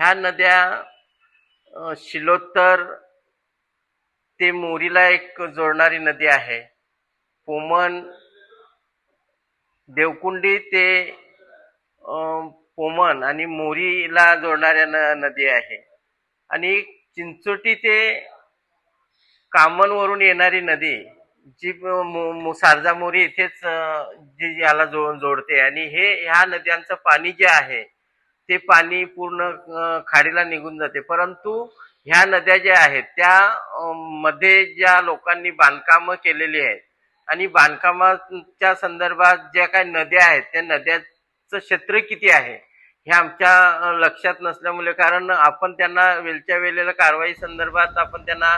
ह्या नद्या शिलोत्तर ते मोरीला एक जोडणारी नदी आहे. पोमन देवकुंडी ते पोमन आणि मोरीला जोडणाऱ्या न नदी आहे. आणि चिंचोटी ते कामनवरून येणारी नदी जी मो- सारजा मोरी इथेच जी याला जो जोडते. आणि हे ह्या नद्यांचं पाणी जे आहे ते पाणी पूर्ण खाडीला निघून जाते. परंतु ह्या नद्या ज्या आहेत त्या मध्ये ज्या लोकांनी बांधकामं केलेली आहेत आणि बांधकामाच्या संदर्भात ज्या काही नद्या आहेत त्या नद्याचं क्षेत्र किती आहे हे आमच्या लक्षात नसल्यामुळे कारण आपण त्यांना वेळच्या वेळेला कारवाई संदर्भात आपण त्यांना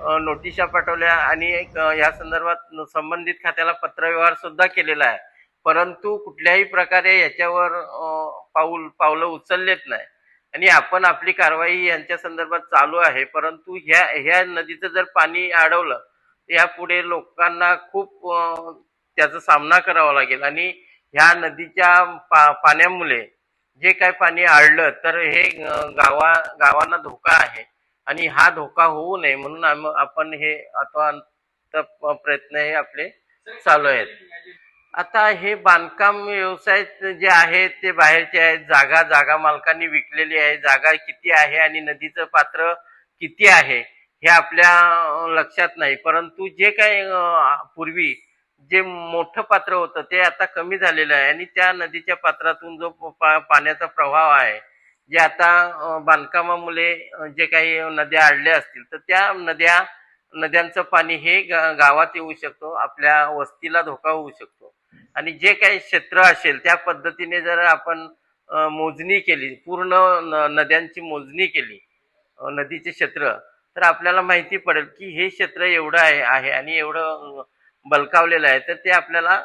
नोटिशा नोटिसा पाठवल्या आणि या संदर्भात संबंधित खात्याला पत्रव्यवहार सुद्धा केलेला आहे. परंतु कुठल्याही प्रकारे याच्यावर पाऊल पावलं उचललेत नाही. आणि आपण आपली कारवाई यांच्या संदर्भात चालू आहे. परंतु ह्या ह्या नदीचं जर पाणी अडवलं तर यापुढे लोकांना खूप त्याचा सामना करावा लागेल. आणि ह्या नदीच्या पा पाण्यामुळे जे काय पाणी आडलं तर हे गावा गावांना धोका आहे. आणि हा धोका होऊ नये म्हणून आपण हे अथवा प्रयत्न हे आपले चालू आहेत. आता हे बांधकाम व्यवसाय जे आहेत ते बाहेरचे आहेत जागा जागा मालकांनी विकलेली आहे जागा किती आहे आणि नदीचं पात्र किती आहे हे आपल्या लक्षात नाही. परंतु जे काही पूर्वी जे मोठं पात्र होतं ते आता कमी झालेलं आहे आणि त्या नदीच्या पात्रातून जो पा- पाण्याचा प्रवाह आहे जे आता बांधकामामुळे जे काही नद्या अडल्या असतील तर त्या नद्या नद्यांचं पाणी हे गा- गावात येऊ शकतो आपल्या वस्तीला धोका होऊ शकतो. आणि जे काही क्षेत्र असेल त्या पद्धतीने जर आपण मोजणी केली पूर्ण नद्यांची मोजणी केली नदीचे क्षेत्र तर आपल्याला माहिती पडेल की हे क्षेत्र एवढं आहे आहे आणि एवढं बलकावलेलं आहे तर ते आपल्याला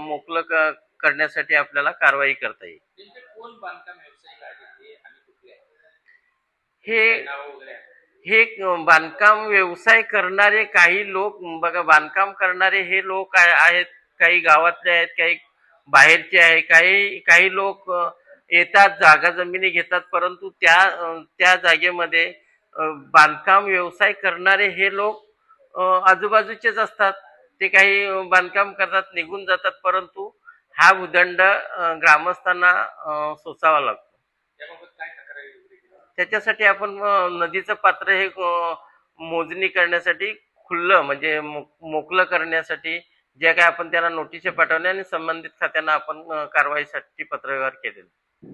मोकळं करण्यासाठी आपल्याला कारवाई करता येईल. हे हे हे बांधकाम व्यवसाय करणारे काही लोक बघा बांधकाम करणारे हे लोक आहे- आहेत काही गावातले आहेत काही बाहेरचे आहे काही काही लोक येतात जागा जमिनी घेतात परंतु त्या त्या जागेमध्ये बांधकाम व्यवसाय करणारे हे लोक आजूबाजूचेच असतात. ते काही बांधकाम करतात निघून जातात परंतु हा भूदंड अ, ग्रामस्थांना सोसावा लागतो. त्याच्यासाठी आपण नदीचं पात्र हे मोजणी करण्यासाठी खुल्लं म्हणजे मो- मोकळं करण्यासाठी जे काय आपण त्यांना नोटिसा पाठवल्या आणि संबंधित खात्यांना आपण कारवाईसाठी पत्रव्यवहार केलेले